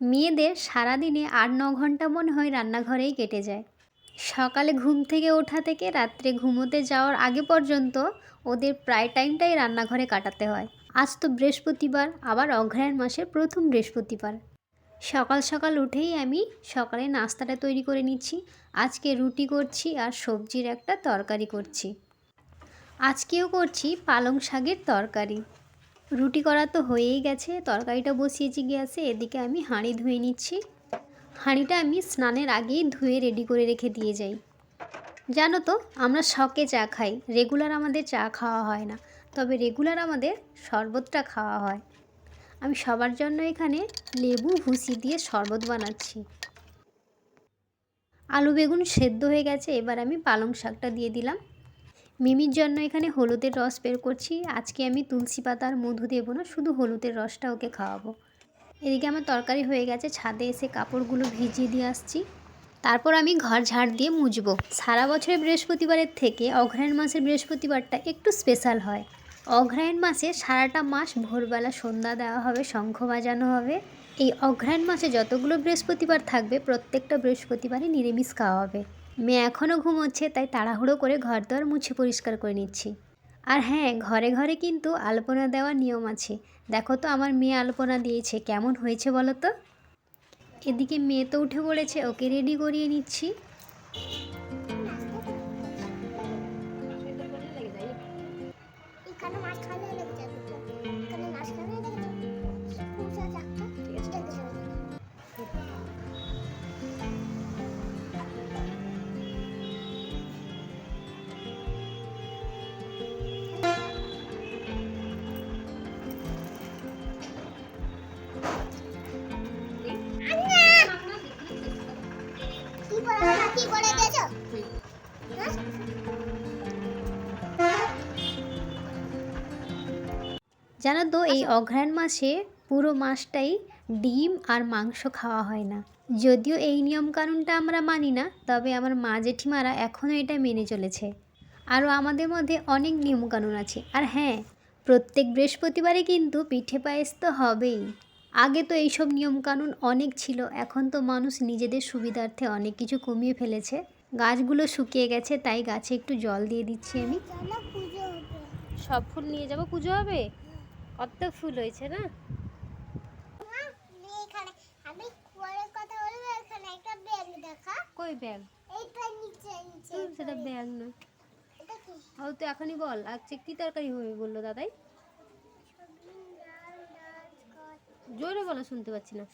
মেয়েদের সারাদিনে আট ন ঘণ্টা মনে হয় রান্নাঘরেই কেটে যায়। সকালে ঘুম থেকে ওঠা থেকে রাত্রে ঘুমোতে যাওয়ার আগে পর্যন্ত ওদের প্রায় টাইমটাই রান্নাঘরে কাটাতে হয়। আজ তো বৃহস্পতিবার, আবার অঘ্রায়ণ মাসের প্রথম বৃহস্পতিবার। সকাল সকাল উঠেই আমি সকালে নাস্তাটা তৈরি করে নিচ্ছি। আজকে রুটি করছি আর সবজির একটা তরকারি করছি। আজকেও করছি পালং শাকের তরকারি। রুটি করা তো হয়েই গেছে, তরকারিটা বসিয়েছি গ্যাসে, এদিকে আমি হাঁড়ি ধুয়ে নিচ্ছি। হাঁড়িটা আমি স্নানের আগেই ধুয়ে রেডি করে রেখে দিয়ে যাই। জানো তো, আমরা শখে চা খাই রেগুলার আমাদের চা খাওয়া হয় না, তবে রেগুলার আমাদের শরবতটা খাওয়া হয়। আমি সবার জন্য এখানে লেবু, ভুসি দিয়ে শরবত বানাচ্ছি। আলু বেগুন সেদ্ধ হয়ে গেছে, এবার আমি পালং শাকটা দিয়ে দিলাম। মিমির জন্য এখানে হলুদের রস বের করছি। আজকে আমি তুলসী পাতার মধু দেবো না, শুধু হলুদের রসটা ওকে খাওয়াবো। এদিকে আমার তরকারি হয়ে গেছে, ছাদে এসে কাপড়গুলো ভিজিয়ে দিয়ে আসছি। তারপর আমি ঘর ঝাড় দিয়ে মুছবো সারা বছরের বৃহস্পতিবারের থেকে অঘ্রায়ণ মাসের বৃহস্পতিবারটা একটু স্পেশাল হয়। অঘ্রায়ণ মাসে সারাটা মাস ভোরবেলা সন্ধ্যা দেওয়া হবে, শঙ্খ বাজানো হবে। এই অঘ্রায়ণ মাসে যতগুলো বৃহস্পতিবার থাকবে, প্রত্যেকটা বৃহস্পতিবারই নিরামিষ খাওয়া হবে। মেয়ে এখনও ঘুমোচ্ছে, তাই তাড়াহুড়ো করে ঘর দর মুছে পরিষ্কার করে নিচ্ছি। আর হ্যাঁ ঘরে ঘরে কিন্তু আলপনা দেওয়ার নিয়ম আছে। দেখো তো আমার মেয়ে আলপনা দিয়েছে, কেমন হয়েছে বলো তো? এদিকে মেয়ে তো উঠে পড়েছে ওকে রেডি করিয়ে নিচ্ছি। জানো তো এই অঘ্রায়ণ মাসে পুরো মাসটাই ডিম আর মাংস খাওয়া হয় না। যদিও এই নিয়মকানুনটা আমরা মানি না তবে আমার মা জেঠিমারা এখনও এটা মেনে চলেছে। আরও আমাদের মধ্যে অনেক নিয়মকানুন আছে। আর হ্যাঁ প্রত্যেক বৃহস্পতিবারে কিন্তু পিঠে পায়েস তো হবেই। আগে তো এইসব নিয়মকানুন অনেক ছিল এখন তো মানুষ নিজেদের সুবিধার্থে অনেক কিছু কমিয়ে ফেলেছে। গাছগুলো শুকিয়ে গেছে তাই গাছে একটু জল দিয়ে দিচ্ছি আমি। সব ফুল নিয়ে যাব পুজো হবে? কত ফুল হয়েছে না? আমি কথা বলব এখানে একটা ব্যাগ দেখা। কই ব্যাগ? এইটা নিচে নিচে সেটা ব্যাগ না। এটা কি? ও তো এখনই বল আজকে কি তরকারি হবে বলল দাদাই? জোরে বলো শুনতে পাচ্ছি না।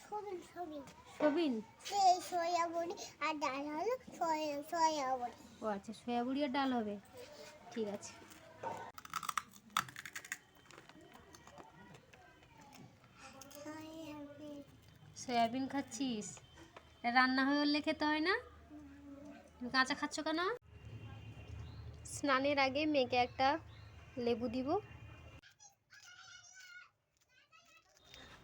সবিন আর ডাল হলো সয়া সয়া ও আচ্ছা সয়াবুড়ি আর ডাল হবে। ঠিক আছে সয়া বড়ি সয়াবিন খাচ্ছিস? রান্না হয়ে উঠলে খেতে হয় না? কাঁচা খাচ্ছ কেন? স্নানের আগে মেয়েকে একটা লেবু দিব।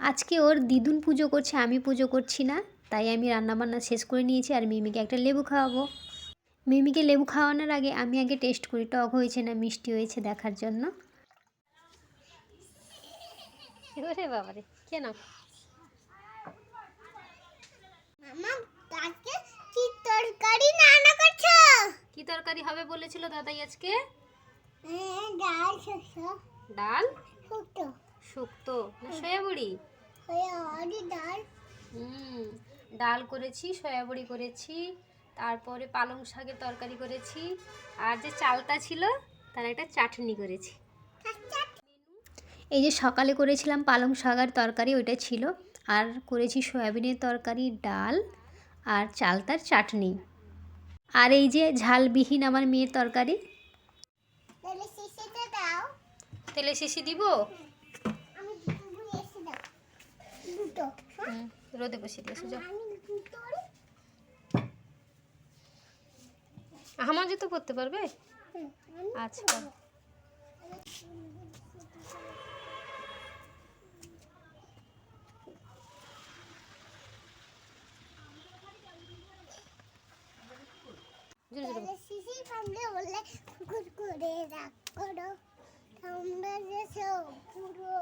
আজকে ওর দিদুন পুজো করছে, আমি পুজো করছি না, তাই আমি রান্নাবান্না শেষ করে নিয়েছি আর মিমিকে একটা লেবু খাওয়াবো। মিমিকে লেবু খাওয়ানোর আগে আমি আগে টেস্ট করি, টক হয়েছে না মিষ্টি হয়েছে দেখার জন্য। ওরে বাবারে, কেন? আজকে কি তরকারি রান্না করছ? কি তরকারি হবে বলেছিল দাদাই আজকে? হ্যাঁ, ডাল শস্য ডাল? শুক্তো। শুক্তো না সয়াবড়ি? সয়া বড়ি ডাল। হুম ডাল করেছি সয়াবড়ি করেছি তারপরে পালং শাকের তরকারি করেছি আর যে চালটা ছিল তার একটা চাটনি করেছি। এই যে সকালে করেছিলাম পালং শাকের তরকারি ওইটা ছিল। আর করেছি সয়াবিনের তরকারি ডাল আর চালতার চাটনি। আর এই যে ঝালবিহীন আমার মেয়ের তরকারি। তেলে শিশি দিব? হ্যাঁ? রোদে বসিয়ে দিয়েছ যাও। আমার জুতো পরতে পারবে? আচ্ছা। জোরে জোরে শিশি বললে কুরকুরে রাগ করো পুরো